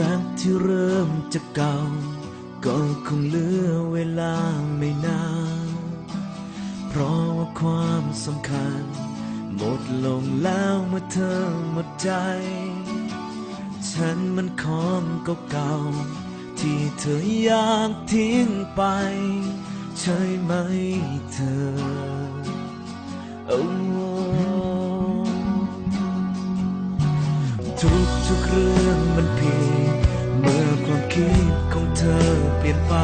รักที่เริ่มจะเก่า ก็คงเหลือเวลาไม่นาน เพราะว่าความสำคัญ หมดลงแล้วเมื่อเธอหมดใจ ฉันมันของเก่าๆที่เธออยากทิ้งไป ใช่ไหมเธอโทุกทุกเรื่องมันผิดเมื่อความคิดของเธอเปลี่ยนไป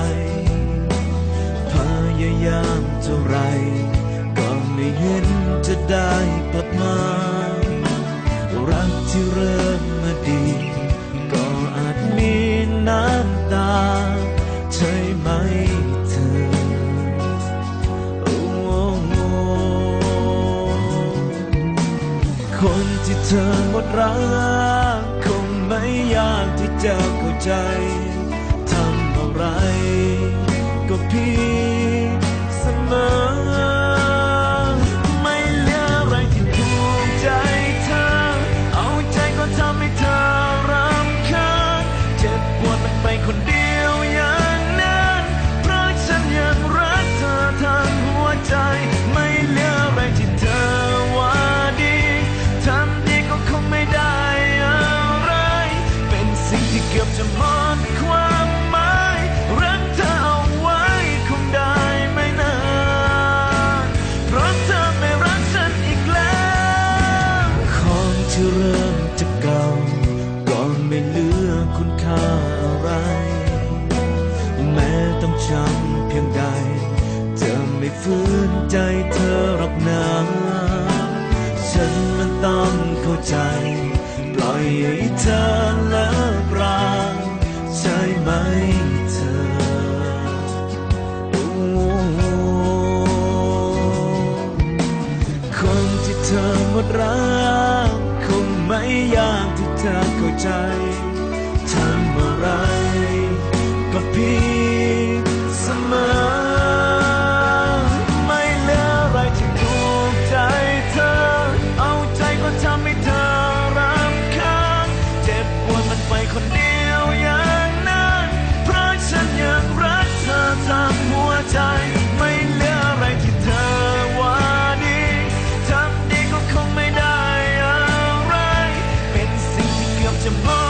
พยายามเท่าไรก็ไม่เห็นจะได้กลับมา คนที่เธอหมดรักคงไม่ยากที่จะเข้าใจทำอะไรก็ผิด ที่เริ่มจะเก่าก่อนไม่เหลือคุณค่าอะไร แม้ต้องช้ำเพียงใดจะไม่ฟื้นใจเธอรักนะฉันมันต้องเข้าใจ ปล่อยให้เธอเลิกราใช่ไหมเธอคนที่เธอหมดรัก ไม่ยากที่เธอเข้าใจ tomorrow.